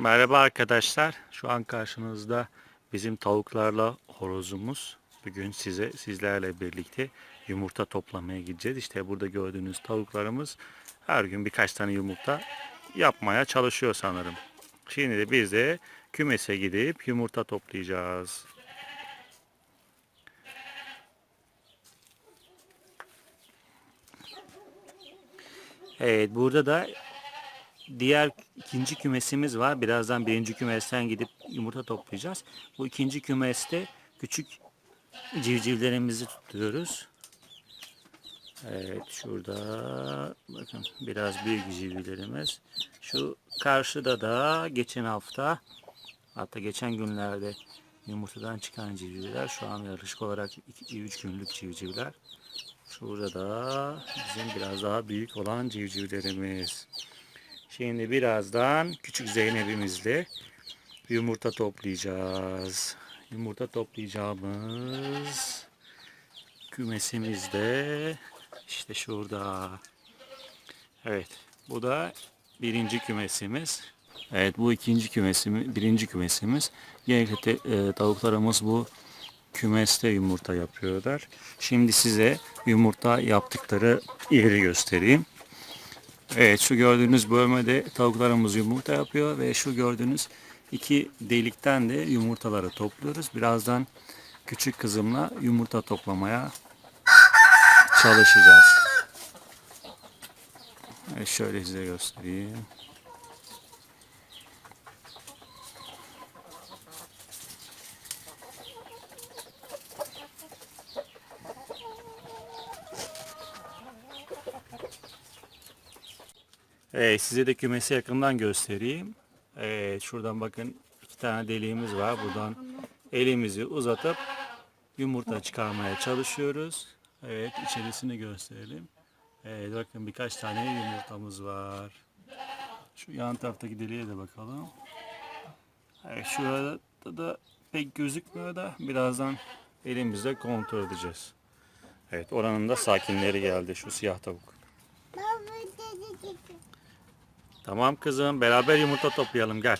Merhaba arkadaşlar. Şu an karşınızda bizim tavuklarla horozumuz. Bugün size sizlerle birlikte yumurta toplamaya gideceğiz. İşte burada gördüğünüz tavuklarımız her gün birkaç tane yumurta yapmaya çalışıyor sanırım. Şimdi de biz de kümese gidip yumurta toplayacağız. Evet burada da diğer ikinci kümesimiz var. Birazdan birinci kümesten gidip yumurta toplayacağız. Bu ikinci kümeste küçük civcivlerimizi tutuyoruz. Evet şurada bakın biraz büyük civcivlerimiz. Şu karşıda da geçen hafta hatta geçen günlerde yumurtadan çıkan civcivler şu an yarışık olarak 2-3 günlük civcivler. Şurada da bizim biraz daha büyük olan civcivlerimiz. Şimdi birazdan küçük Zeynep'imizle yumurta toplayacağız. Yumurta toplayacağımız kümesimizde işte şurada. Evet bu da birinci kümesimiz. Evet bu ikinci kümesimiz, birinci kümesimiz. Genellikle e, tavuklarımız bu kümeste yumurta yapıyorlar. Şimdi size yumurta yaptıkları yeri göstereyim. Evet şu gördüğünüz bölmede tavuklarımız yumurta yapıyor ve şu gördüğünüz iki delikten de yumurtaları topluyoruz. Birazdan küçük kızımla yumurta toplamaya çalışacağız. Evet, şöyle size göstereyim. Evet, size de kümesi yakından göstereyim. Evet, şuradan bakın iki tane deliğimiz var. Buradan elimizi uzatıp yumurta çıkarmaya çalışıyoruz. Evet, içerisini gösterelim. Evet, bakın birkaç tane yumurtamız var. Şu yan taraftaki deliğe de bakalım. Evet, şurada da pek gözükmüyor da birazdan elimizle kontrol edeceğiz. Evet, oranın da sakinleri geldi şu siyah tavuk. Tamam kızım beraber yumurta toplayalım gel.